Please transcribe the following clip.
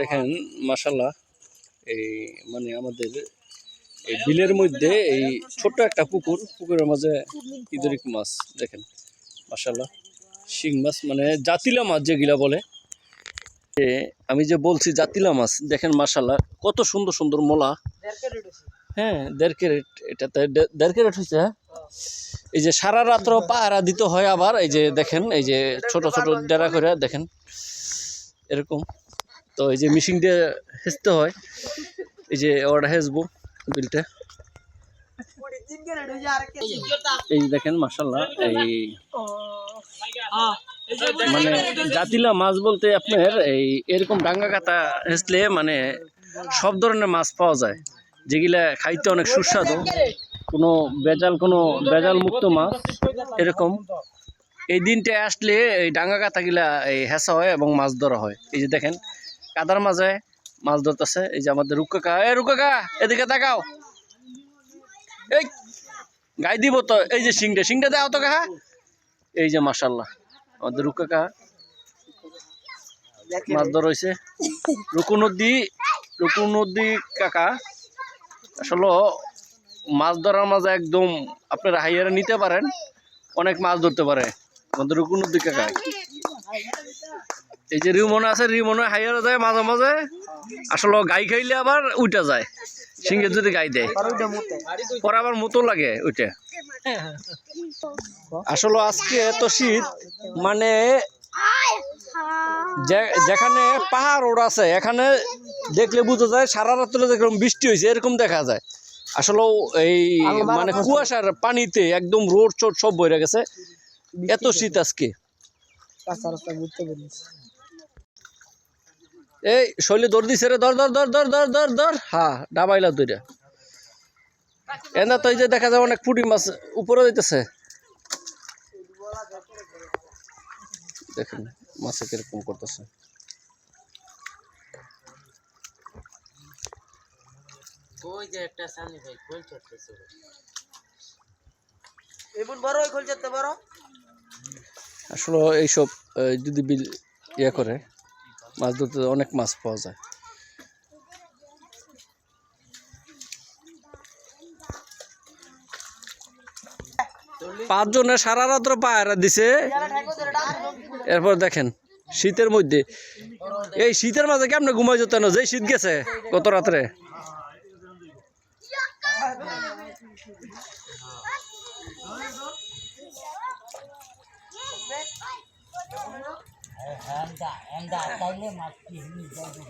দেখেন মাসাল্লাহ এই মানে আমাদের এই বিলের মধ্যে এই ছোট্ট একটা পুকুর পুকুরের মাঝে ইদরিক মাছ দেখেন মাসাল্লাহ শিং মাছ মানে জাতিলা মাছ যেগুলা বলে। আমি যে বলছি জাতিলা মাছ দেখেন মাসাল্লাহ কত সুন্দর সুন্দর মোলা। হ্যাঁ দেড় ক্যারেট এটাতে দেড় ক্যারেট হয়েছে হ্যাঁ? এই যে সারা রাত্র পাহারা দিতে হয় আবার এই যে দেখেন এই যে ছোট ছোট ডেরা করে দেখেন। এরকম। তো এই যে মিশিং দিয়ে হেসতে হয়, এই যে ওটা হেসবো বিলটা এই দেখেন মাসাল্লাহ এই মানে জাতিলা মাছ বলতে আপনার এই এরকম ডাঙ্গা কাতা হেসলে মানে সব ধরনের মাছ পাওয়া যায়। যেগুলা খাইতে অনেক সুস্বাদু। কোনো বেজাল কোনো বেজাল মুক্ত মাছ, এরকম। এই দিনটা আসলে এই ডাঙ্গা কাতাগুলা এই হেসা হয় এবং মাছ ধরা হয়। এই যে দেখেন, কাদার মাঝে মাছ ধরতেছে। এই যে আমাদের রুকাকা এ রুকাকা এদিকে তাকাও। এই, গাই দিব তো, এই যে সিংটা সিংটা দাও তো কাহা। এই যে মাসাল্লাহ আমাদের রুকাকা মাছ ধরা হয়েছে রুকু নদী রুকু নদী কাকা, আসলে মাছ ধরার মাঝে একদম আপনারা হাইয়ারে নিতে পারেন, অনেক মাছ ধরতে পারে। আমাদের রুকু নদী কাকা এই যে রিমন আছে রিমনে হাইয়ারে যায় মাঝে মাঝে। আসলে গাই খাইলে আবার উইটা যায়। সিংহে যদি গাই দেয়। পরে আবার মতো লাগে ওইটা আসলে আজকে এত শীত মানে যেখানে পাহাড় ওর আছে এখানে দেখলে বোঝা যায় সারা রাত্রে যেরকম বৃষ্টি হয়েছে এরকম দেখা যায়। আসলে এই মানে কুয়াশার পানিতে একদম রোড চোট সব বইরে গেছে। এত শীত আজকে। এই শৈলে দর দিছে রে দর দর দর দর দর দর দর হ্যাঁ ডাবাইলা দুইটা। এনা তো এই যে দেখা যায় অনেক পুঁটি মাছ উপরে যাইতেছে। দেখেন মাছে কীরকম করতেছে। কই যে একটা সানি ভাই কই চড়তেছে। এমন বড় খোল যেতে পারো? আসলে এইসব যদি বিল ইয়ে করে, মাছ ধরতে অনেক মাছ পাওয়া যায়। পাঁচজনে সারা রাত্র পায়রা দিছে। এরপর দেখেন, শীতের মধ্যে। এই শীতের মাঝে কেমনে ঘুমাই যেত না যে শীত গেছে গত রাত্রে। હેંડા હેંડા તલે માટી ની જાય